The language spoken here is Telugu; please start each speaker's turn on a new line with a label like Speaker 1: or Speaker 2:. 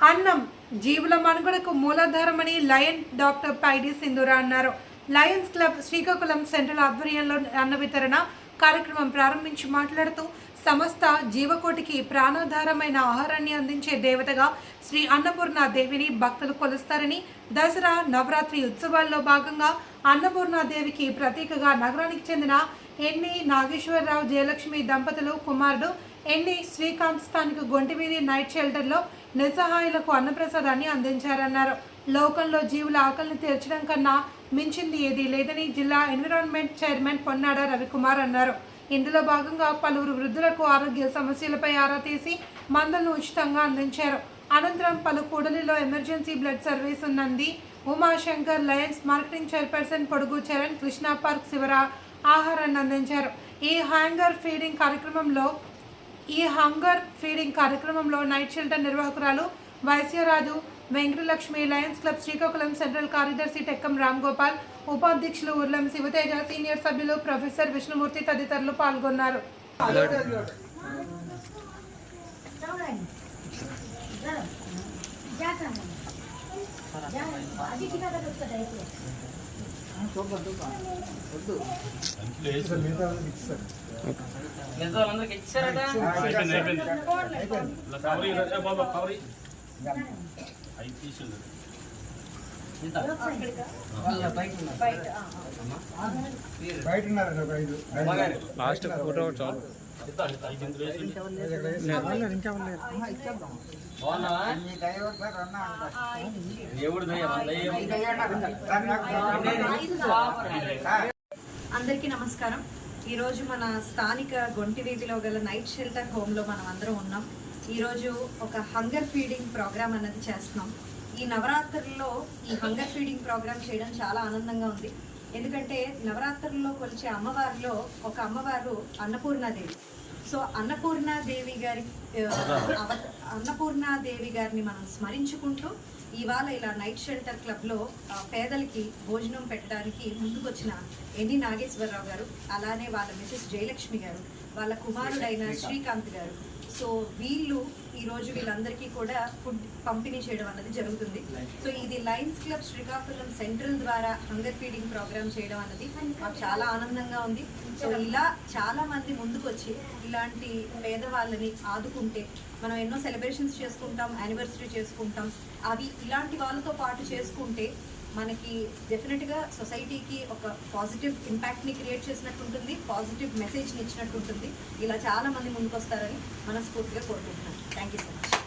Speaker 1: అన్నం జీవుల మనుగడకు మూలాధారమని లయన్ డాక్టర్ పైడి సింధూరా అన్నారు. లయన్స్ క్లబ్ శ్రీకాకుళం సెంట్రల్ ఆధ్వర్యంలో అన్న వితరణ కార్యక్రమం ప్రారంభించి మాట్లాడుతూ సమస్త జీవకోటికి ప్రాణాధారమైన ఆహారాన్ని అందించే దేవతగా శ్రీ అన్నపూర్ణ దేవిని భక్తులు కొలుస్తారని దసరా నవరాత్రి ఉత్సవాల్లో భాగంగా అన్నపూర్ణాదేవికి ప్రతీకగా నగరానికి చెందిన ఎన్ని నాగేశ్వరరావు జయలక్ష్మి దంపతులు కుమారుడు ఎన్ని శ్రీకాంత్ స్థానిక గొంటివీధి నైట్ షెల్టర్లో నిస్సహాయులకు అన్నప్రసాదాన్ని అందించారన్నారు. లోకంలో జీవుల ఆకలిని తీర్చడం కన్నా మించింది ఏదీ లేదని జిల్లా ఎన్విరాన్మెంట్ చైర్మన్ పొన్నాడ రవికుమార్ అన్నారు. ఇందులో భాగంగా పలువురు వృద్ధులకు ఆరోగ్య సమస్యలపై ఆరా తీసి మందులను ఉచితంగా అందించారు. అనంతరం పలు కూడలిలో emergency blood service ఉన్నంది. Umashankar lions marketing chairperson Podugu Charan Krishna park శివర ఆహారాన్ని అందించారు. ఈ హ్యాంగర్ ఫీడింగ్ కార్యక్రమంలో ఈ హంగర్ ఫీడింగ్ కార్యక్రమంలో night shelter నిర్వాహకురాలు Vaishyaraju Venkatalakshmi lions club Srikakulam central కార్యదర్శి టెక్కం రామ్ గోపాల్ ఉపాధ్యక్షులు ఉర్లం శివతేజ సీనియర్ సభ్యులు ప్రొఫెసర్ విష్ణుమూర్తి తదితరులు పాల్గొన్నారు.
Speaker 2: బయట
Speaker 3: ఉన్నారండి ఒక ఐదు.
Speaker 4: లాస్ట్ ఫోటో చాలు.
Speaker 5: ఇద్దా
Speaker 6: అందరికీ నమస్కారం. ఈరోజు మన స్థానిక గొంటి వీధిలో గల నైట్ షెల్టర్ హోమ్లో మనం అందరం ఉన్నాం. ఈరోజు ఒక హంగర్ ఫీడింగ్ ప్రోగ్రామ్ అన్నది చేస్తున్నాం. ఈ నవరాత్రుల్లో ఈ హంగర్ ఫీడింగ్ ప్రోగ్రామ్ చేయడం చాలా ఆనందంగా ఉంది. ఎందుకంటే నవరాత్రుల్లో కొలిచే అమ్మవారిలో ఒక అమ్మవారు అన్నపూర్ణాదేవి. సో అన్నపూర్ణాదేవి గారి అన్నపూర్ణాదేవి గారిని మనం స్మరించుకుంటూ ఇవాళ ఇలా నైట్ షెల్టర్ క్లబ్లో పేదలకి భోజనం పెట్టడానికి ముందుకొచ్చిన ఎన్ని నాగేశ్వరరావు గారు అలానే వాళ్ళ మిసెస్ జయలక్ష్మి గారు వాళ్ళ కుమారుడైన శ్రీకాంత్ గారు. సో వీళ్ళు ఈ రోజు వీళ్ళందరికీ కూడా ఫుడ్ పంపిణీ చేయడం అన్నది జరుగుతుంది. సో ఇది లయన్స్ క్లబ్ శ్రీకాకుళం సెంట్రల్ ద్వారా హంగర్ ఫీడింగ్ ప్రోగ్రామ్ చేయడం అన్నది మాకు చాలా ఆనందంగా ఉంది. సో ఇలా చాలా మంది ముందుకొచ్చి ఇలాంటి పేదవాళ్ళని ఆదుకుంటే మనం ఎన్నో సెలబ్రేషన్స్ చేసుకుంటాం యానివర్సరీ చేసుకుంటాం. అవి ఇలాంటి వాళ్ళతో పాటు చేసుకుంటే మనకి డెఫినెట్గా సొసైటీకి ఒక పాజిటివ్ ఇంపాక్ట్ని క్రియేట్ చేసినట్టు ఉంటుంది పాజిటివ్ మెసేజ్ని ఇచ్చినట్టు ఉంటుంది ఇలా చాలా మంది ముందుకు వస్తారని మనస్ఫూర్తిగా కోరుకుంటున్నాను. Thank you so much